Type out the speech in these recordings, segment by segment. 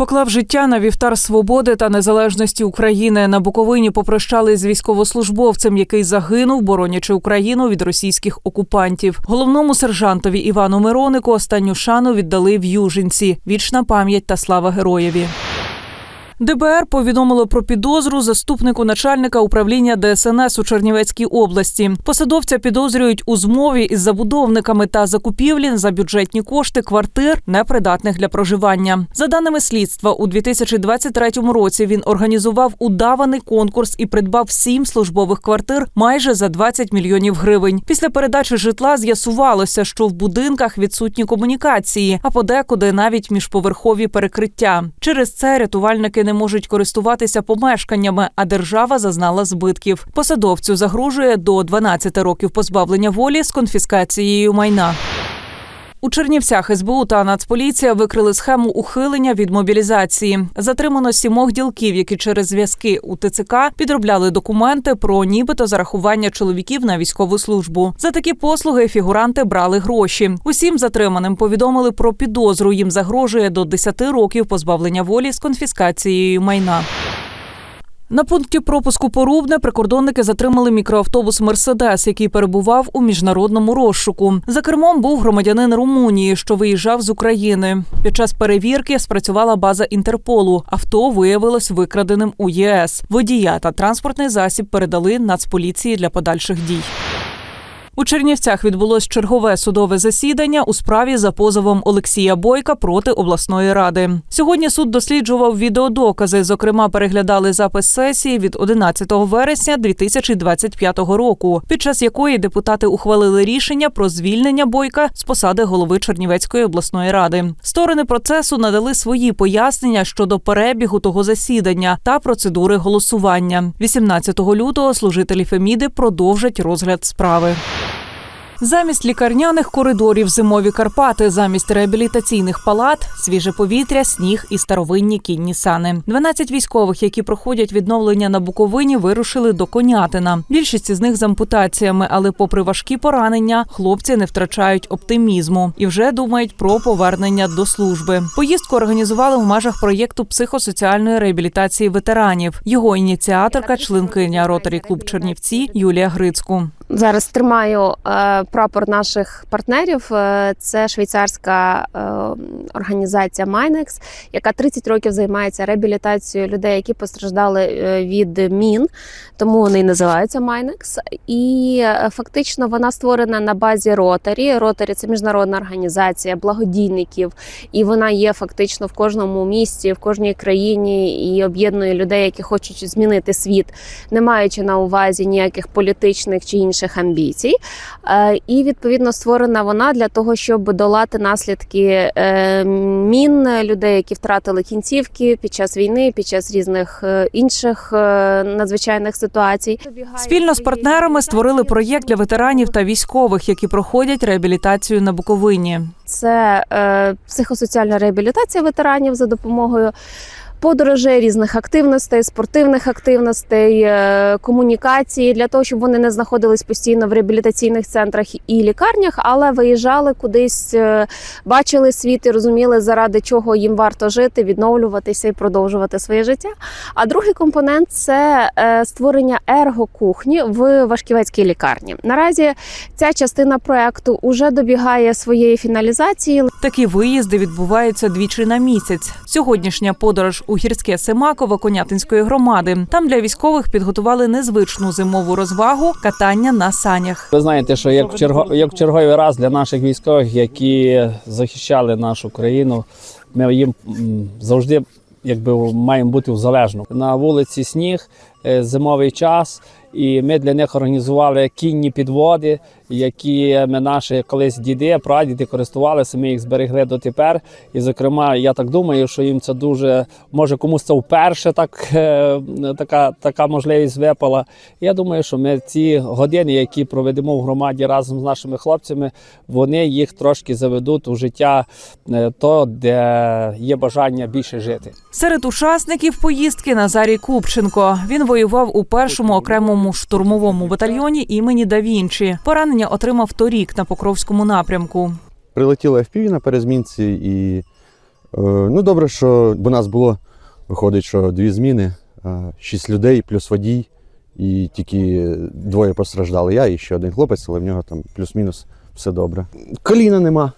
Поклав життя на вівтар свободи та незалежності України. На Буковині попрощали з військовослужбовцем, який загинув, боронячи Україну від російських окупантів. Головному сержантові Івану Миронику останню шану віддали в Южинці. Вічна пам'ять та слава героєві. ДБР повідомило про підозру заступнику начальника управління ДСНС у Чернівецькій області. Посадовця підозрюють у змові із забудовниками та закупівлі за бюджетні кошти квартир, непридатних для проживання. За даними слідства, у 2023 році він організував удаваний конкурс і придбав сім службових квартир майже за 20 мільйонів гривень. Після передачі житла з'ясувалося, що в будинках відсутні комунікації, а подекуди навіть міжповерхові перекриття. Через це рятувальники не можуть користуватися помешканнями, а держава зазнала збитків. Посадовцю загрожує до 12 років позбавлення волі з конфіскацією майна. У Чернівцях СБУ та Нацполіція викрили схему ухилення від мобілізації. Затримано сімох ділків, які через зв'язки у ТЦК підробляли документи про нібито зарахування чоловіків на військову службу. За такі послуги фігуранти брали гроші. Усім затриманим повідомили про підозру. Їм загрожує до 10 років позбавлення волі з конфіскацією майна. На пункті пропуску Порубне прикордонники затримали мікроавтобус Мерседес, який перебував у міжнародному розшуку. За кермом був громадянин Румунії, що виїжджав з України. Під час перевірки спрацювала база Інтерполу. Авто виявилось викраденим у ЄС. Водія та транспортний засіб передали Нацполіції для подальших дій. У Чернівцях відбулось чергове судове засідання у справі за позовом Олексія Бойка проти обласної ради. Сьогодні суд досліджував відеодокази. Зокрема, переглядали запис сесії від 11 вересня 2025 року, під час якої депутати ухвалили рішення про звільнення Бойка з посади голови Чернівецької обласної ради. Сторони процесу надали свої пояснення щодо перебігу того засідання та процедури голосування. 18 лютого служителі Феміди продовжать розгляд справи. Замість лікарняних коридорів зимові Карпати, замість реабілітаційних палат, свіже повітря, сніг і старовинні кінні сани. 12 військових, які проходять відновлення на Буковині, вирушили до Конятина. Більшість з них з ампутаціями, але, попри важкі поранення, хлопці не втрачають оптимізму і вже думають про повернення до служби. Поїздку організували в межах проєкту психосоціальної реабілітації ветеранів. Його ініціаторка, членкиня ротарі клуб Чернівці Юлія Грицьку. Зараз тримаю е, прапор наших партнерів. Е, Це швейцарська е, організація Minex, яка 30 років займається реабілітацією людей, які постраждали від мін, тому вони і називаються Minex. І фактично вона створена на базі Ротарі. Ротарі це міжнародна організація благодійників, і вона є фактично в кожному місті, в кожній країні і об'єднує людей, які хочуть змінити світ, не маючи на увазі ніяких політичних чи інших амбіцій. Е, І відповідно створена вона для того, щоб долати наслідки е, мін людей, які втратили кінцівки під час війни, під час різних е, інших надзвичайних ситуацій. Спільно з партнерами створили проєкт для ветеранів та військових, які проходять реабілітацію на Буковині. Це е, психосоціальна реабілітація ветеранів за допомогою. Подорожей різних активностей, спортивних активностей, е, комунікації для того, щоб вони не знаходились постійно в реабілітаційних центрах і лікарнях, але виїжджали кудись, е, бачили світ і розуміли, заради чого їм варто жити, відновлюватися і продовжувати своє життя. А другий компонент це е, створення ергокухні в Вашківецькій лікарні. Наразі ця частина проекту вже добігає своєї фіналізації. Такі виїзди відбуваються двічі на місяць. Сьогоднішня подорож у гірське Семаково Конятинської громади. Там для військових підготували незвичну зимову розвагу катання на санях. Ви знаєте, що як в, черго, як в черговий раз для наших військових, які захищали нашу країну, ми їм завжди якби маємо бути залежно. На вулиці сніг, е, зимовий час, і ми для них організували кінні підводи, які ми наші колись діди, прадіди користувалися. Ми їх зберегли дотепер. І, зокрема, я так думаю, що їм це дуже може комусь це вперше так, е, така, така можливість випала. Я думаю, що ми ці години, які проведемо в громаді разом з нашими хлопцями, вони їх трошки заведуть у життя е, то, де є бажання більше жити. Серед учасників поїздки Назарій Купченко. Він воював у першому окремому штурмовому батальйоні імені Да Вінчі. Поранення отримав торік на Покровському напрямку. Прилетіла FPV на перезмінці і ну, добре, що бо нас було, виходить, що дві зміни, е, шість людей плюс водій, і тільки двоє постраждали. Я і ще один хлопець, але в нього там плюс-мінус все добре. Коліна нема.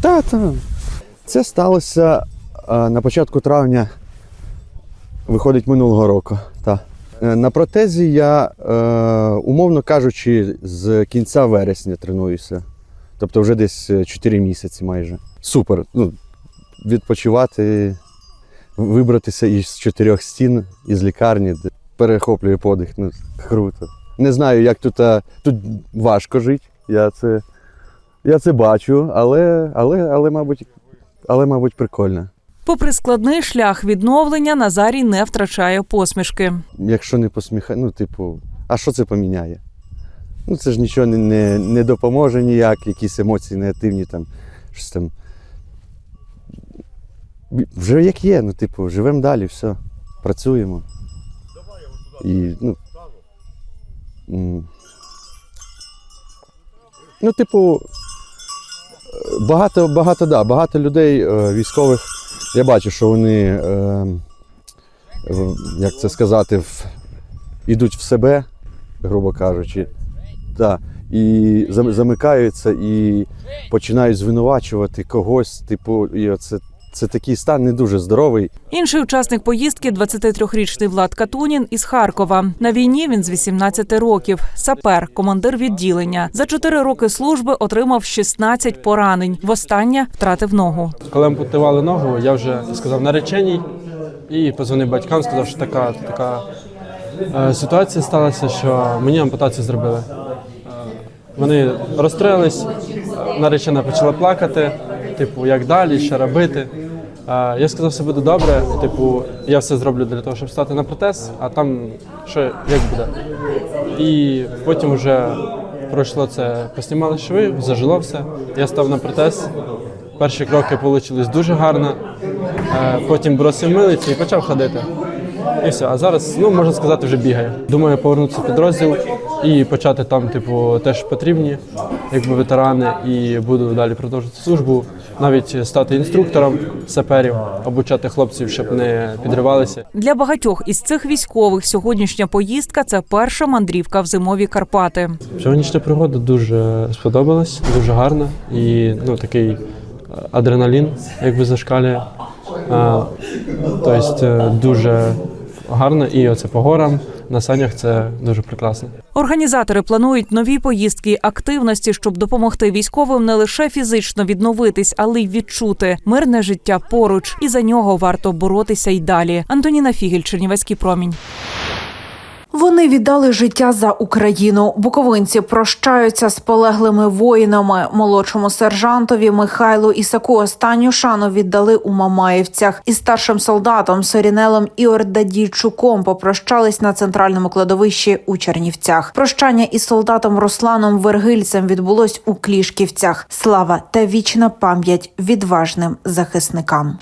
Та, та. Це сталося е, на початку травня, виходить, минулого року. Е, На протезі я, е, умовно кажучи, з кінця вересня тренуюся. Тобто вже десь 4 місяці майже. Супер. Ну, відпочивати, вибратися із чотирьох стін, із лікарні, де перехоплює подих. Ну, круто. Не знаю, як тут, а, тут важко жити. Я це, я це бачу, але, але, але, мабуть, але, мабуть, прикольно. Попри складний шлях відновлення, Назарій не втрачає посмішки. Якщо не посміхає, ну, типу, а що це поміняє? Ну, це ж нічого не, не, не допоможе ніяк, якісь емоції негативні, там, щось там. Вже як є, ну, типу, живемо далі, все, працюємо. І, ну, ну, типу, багато, багато, да, багато людей е, військових, я бачу, що вони, е, як це сказати, в, ідуть в себе, грубо кажучи, та, і зам- замикаються і починають звинувачувати когось, типу, і оце, це такий стан не дуже здоровий. Інший учасник поїздки 23-річний Влад Катунін із Харкова. На війні він з 18 років. Сапер, командир відділення. За 4 роки служби отримав 16 поранень. Востаннє втратив ногу. Коли ампутували ногу, я вже сказав нареченій і позвонив батькам, сказав, що така, така е, ситуація сталася, що мені ампутацію зробили. Е, Вони розстроїлись, е, наречена почала плакати, типу, як далі, що робити. Я сказав, все буде добре. Типу, я все зроблю для того, щоб стати на протез, а там що як буде. І потім вже пройшло це, поснімали шви, зажило все. Я став на протез. Перші кроки вийшли дуже гарно. Е, Потім бросив милиці і почав ходити. І все. А зараз, ну можна сказати, вже бігаю. Думаю, повернутися підрозділ і почати там, типу, теж потрібні, якби ветерани, і буду далі продовжувати службу, навіть стати інструктором саперів, обучати хлопців, щоб не підривалися. Для багатьох із цих військових сьогоднішня поїздка це перша мандрівка в зимові Карпати. Сьогоднішня пригода дуже сподобалась, дуже гарна і ну такий е, адреналін, якби зашкалює. Тобто дуже гарно, і оце по горам на санях це дуже прекрасно. Організатори планують нові поїздки активності, щоб допомогти військовим не лише фізично відновитись, але й відчути мирне життя поруч, і за нього варто боротися й далі. Антоніна Фігель, Чернівецький промінь. Вони віддали життя за Україну. Буковинці прощаються з полеглими воїнами. Молодшому сержантові Михайлу Ісаку останню шану віддали у Мамаївцях. Із старшим солдатом Сорінелом Іордадійчуком попрощались на центральному кладовищі у Чернівцях. Прощання із солдатом Русланом Вергильцем відбулось у Клішківцях. Слава та вічна пам'ять відважним захисникам.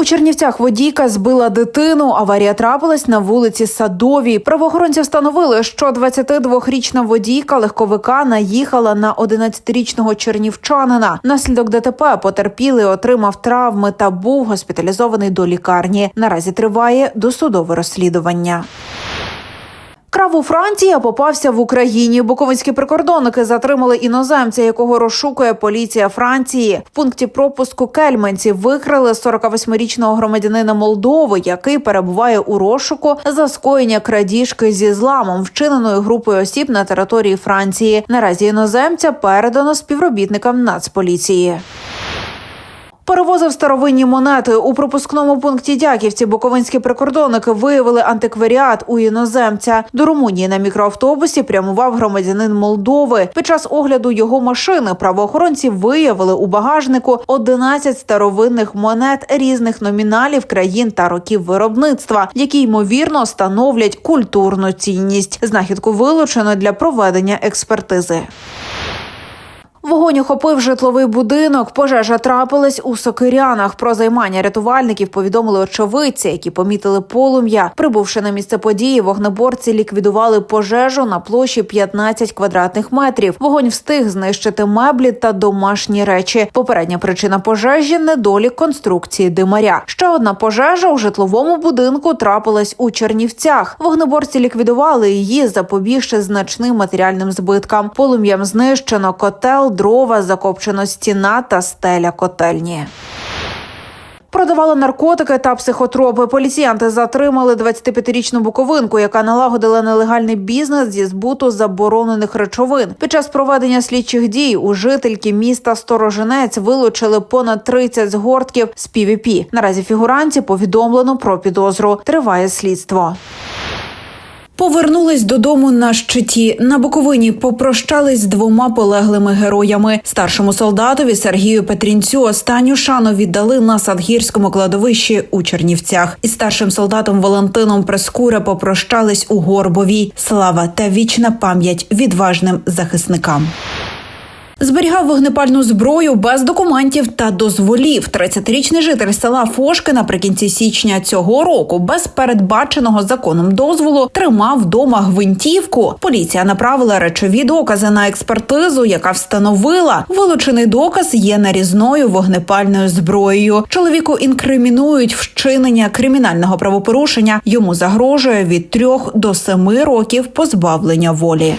У Чернівцях водійка збила дитину. Аварія трапилась на вулиці Садовій. Правоохоронці встановили, що 22-річна водійка легковика наїхала на 11-річного чернівчанина. Наслідок ДТП потерпілий отримав травми та був госпіталізований до лікарні. Наразі триває досудове розслідування. Крав у Франції, попався в Україні. Буковинські прикордонники затримали іноземця, якого розшукує поліція Франції. В пункті пропуску Кельменці викрили 48-річного громадянина Молдови, який перебуває у розшуку за скоєння крадіжки зі зламом, вчиненої групою осіб на території Франції. Наразі іноземця передано співробітникам Нацполіції. Перевозив старовинні монети у пропускному пункті Дяківці. Буковинські прикордонники виявили антикваріат у іноземця. До Румунії на мікроавтобусі прямував громадянин Молдови. Під час огляду його машини правоохоронці виявили у багажнику 11 старовинних монет різних номіналів країн та років виробництва, які ймовірно становлять культурну цінність. Знахідку вилучено для проведення експертизи. Вогонь охопив житловий будинок. Пожежа трапилась у Сокирянах. Про займання рятувальників повідомили очевидці, які помітили полум'я. Прибувши на місце події, вогнеборці ліквідували пожежу на площі 15 квадратних метрів. Вогонь встиг знищити меблі та домашні речі. Попередня причина пожежі недолік конструкції димаря. Ще одна пожежа у житловому будинку трапилась у Чернівцях. Вогнеборці ліквідували її, запобігши значним матеріальним збиткам. Полум'ям знищено котел, дрова, закопчено стіна та стеля котельні. Продавали наркотики та психотропи. Поліціянти затримали 25-річну буковинку, яка налагодила нелегальний бізнес зі збуту заборонених речовин. Під час проведення слідчих дій у жительки міста Сторожинець вилучили понад 30 згортків з PVP. Наразі фігуранці повідомлено про підозру. Триває слідство. Повернулись додому на щиті. На Буковині попрощались з двома полеглими героями. Старшому солдатові Сергію Петрінцю останню шану віддали на Садгірському кладовищі у Чернівцях. Із старшим солдатом Валентином Прескура попрощались у Горбовій. Слава та вічна пам'ять відважним захисникам. Зберігав вогнепальну зброю без документів та дозволів. 30-річний житель села Фошки наприкінці січня цього року без передбаченого законом дозволу тримав вдома гвинтівку. Поліція направила речові докази на експертизу, яка встановила вилучений доказ є нарізною вогнепальною зброєю. Чоловіку інкримінують вчинення кримінального правопорушення. Йому загрожує від трьох до семи років позбавлення волі.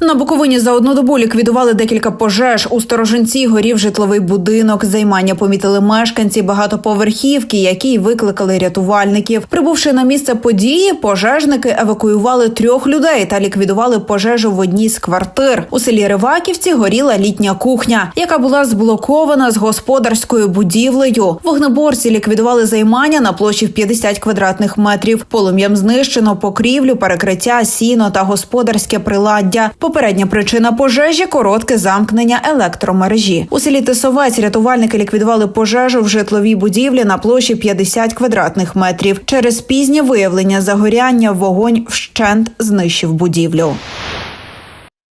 На Буковині за одну добу ліквідували декілька пожеж. У сторожинці горів житловий будинок. Займання помітили мешканці багатоповерхівки, які викликали рятувальників. Прибувши на місце події, пожежники евакуювали трьох людей та ліквідували пожежу в одній з квартир. У селі Риваківці горіла літня кухня, яка була зблокована з господарською будівлею. Вогнеборці ліквідували займання на площі в 50 квадратних метрів. Полум'ям знищено покрівлю, перекриття, сіно та господарське приладдя. Попередня причина пожежі коротке замкнення електромережі. У селі Тисовець рятувальники ліквідували пожежу в житловій будівлі на площі 50 квадратних метрів. Через пізнє виявлення загоряння вогонь вщент знищив будівлю.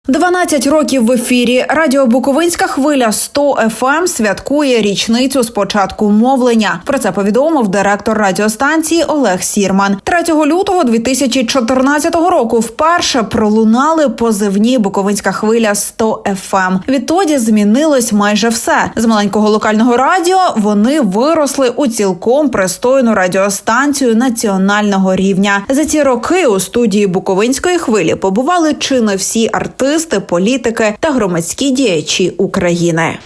12 років в ефірі. Радіо Буковинська хвиля 100 FM святкує річницю з початку мовлення. Про це повідомив директор радіостанції Олег Сірман. 3 лютого 2014 року вперше пролунали позивні Буковинська хвиля 100 FM. Відтоді змінилось майже все. З маленького локального радіо вони виросли у цілком пристойну радіостанцію національного рівня. За ці роки у студії Буковинської хвилі побували чи не всі артисти, політики та громадські діячі України.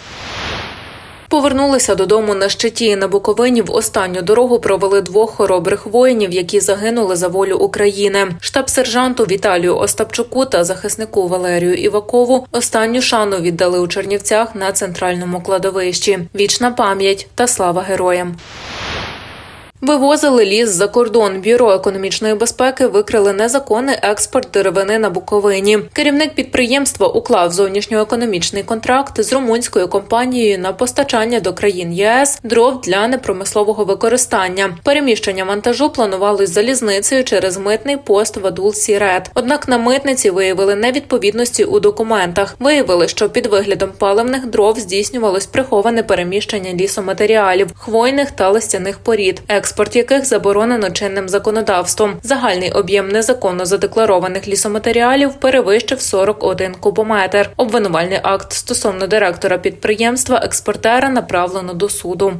Повернулися додому на щиті. На Буковині в останню дорогу провели двох хоробрих воїнів, які загинули за волю України. Штаб-сержанту Віталію Остапчуку та захиснику Валерію Івакову останню шану віддали у Чернівцях на центральному кладовищі. Вічна пам'ять та слава героям. Вивозили ліс за кордон. Бюро економічної безпеки викрили незаконний експорт деревини на Буковині. Керівник підприємства уклав зовнішньоекономічний контракт з румунською компанією на постачання до країн ЄС дров для непромислового використання. Переміщення вантажу планувалось залізницею через митний пост Вадул Сірет. Однак на митниці виявили невідповідності у документах. Виявили, що під виглядом паливних дров здійснювалось приховане переміщення лісоматеріалів, хвойних та листяних порід. Експорт яких заборонено чинним законодавством. Загальний об'єм незаконно задекларованих лісоматеріалів перевищив 41 кубометр. Обвинувальний акт стосовно директора підприємства експортера направлено до суду.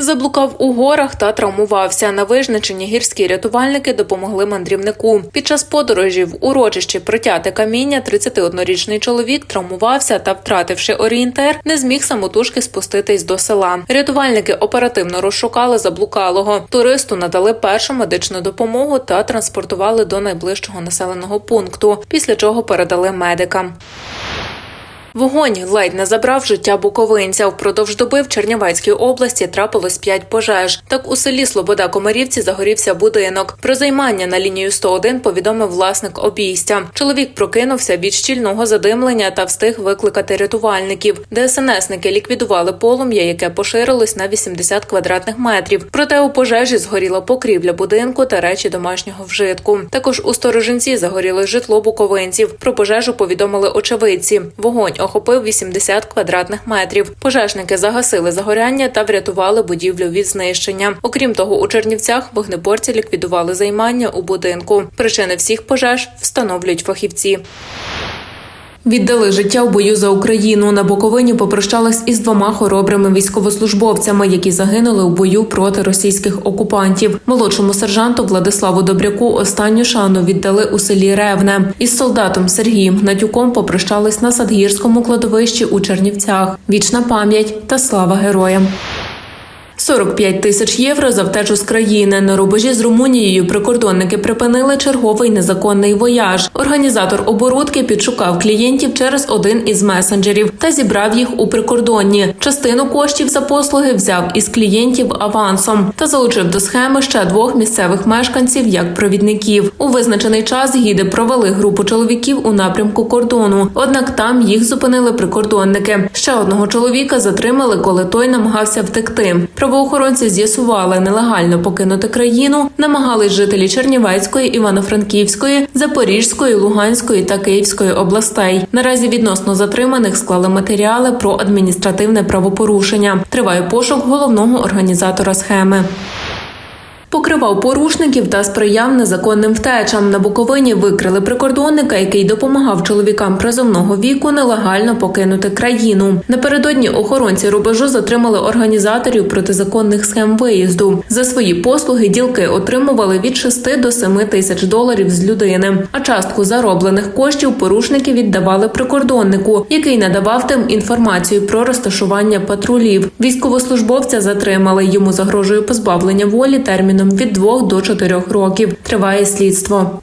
Заблукав у горах та травмувався. На вижниченні гірські рятувальники допомогли мандрівнику. Під час подорожі в урочищі притяте каміння 31-річний чоловік травмувався та, втративши орієнтир, не зміг самотужки спуститись до села. Рятувальники оперативно розшукали заблукалого. Туристу надали першу медичну допомогу та транспортували до найближчого населеного пункту, після чого передали медикам. Вогонь ледь не забрав життя буковинця. Впродовж доби в Чернівецькій області трапилось п'ять пожеж. Так у селі Слобода Комарівці загорівся будинок. Про займання на лінію 101 повідомив власник обійстя. Чоловік прокинувся від щільного задимлення та встиг викликати рятувальників. ДСНСники ліквідували полум'я, яке поширилось на 80 квадратних метрів. Проте у пожежі згоріла покрівля будинку та речі домашнього вжитку. Також у сторожинці загоріло житло буковинців. Про пожежу повідомили очевидці. Вогонь охопив 80 квадратних метрів. Пожежники загасили загоряння та врятували будівлю від знищення. Окрім того, у Чернівцях вогнеборці ліквідували займання у будинку. Причини всіх пожеж встановлюють фахівці. Віддали життя в бою за Україну. На Буковині попрощались із двома хоробрими військовослужбовцями, які загинули у бою проти російських окупантів. Молодшому сержанту Владиславу Добряку останню шану віддали у селі Ревне. Із солдатом Сергієм Гнатюком попрощались на Садгірському кладовищі у Чернівцях. Вічна пам'ять та слава героям. 45 тисяч євро за втечу з країни. На рубежі з Румунією прикордонники припинили черговий незаконний вояж. Організатор оборудки підшукав клієнтів через один із месенджерів та зібрав їх у прикордонні. Частину коштів за послуги взяв із клієнтів авансом та залучив до схеми ще двох місцевих мешканців як провідників. У визначений час гіди провели групу чоловіків у напрямку кордону. Однак там їх зупинили прикордонники. Ще одного чоловіка затримали, коли той намагався втекти. Правоохоронці з'ясували нелегально покинути країну, намагались жителі Чернівецької, Івано-Франківської, Запорізької, Луганської та Київської областей. Наразі відносно затриманих склали матеріали про адміністративне правопорушення. Триває пошук головного організатора схеми. Покривав порушників та сприяв незаконним втечам. На Буковині викрили прикордонника, який допомагав чоловікам призовного віку нелегально покинути країну. Напередодні охоронці рубежу затримали організаторів протизаконних схем виїзду. За свої послуги ділки отримували від 6 до 7 тисяч доларів з людини. А частку зароблених коштів порушники віддавали прикордоннику, який надавав тим інформацію про розташування патрулів. Військовослужбовця затримали. Йому загрожує позбавлення волі терміном від 2 до 4 років. Триває слідство.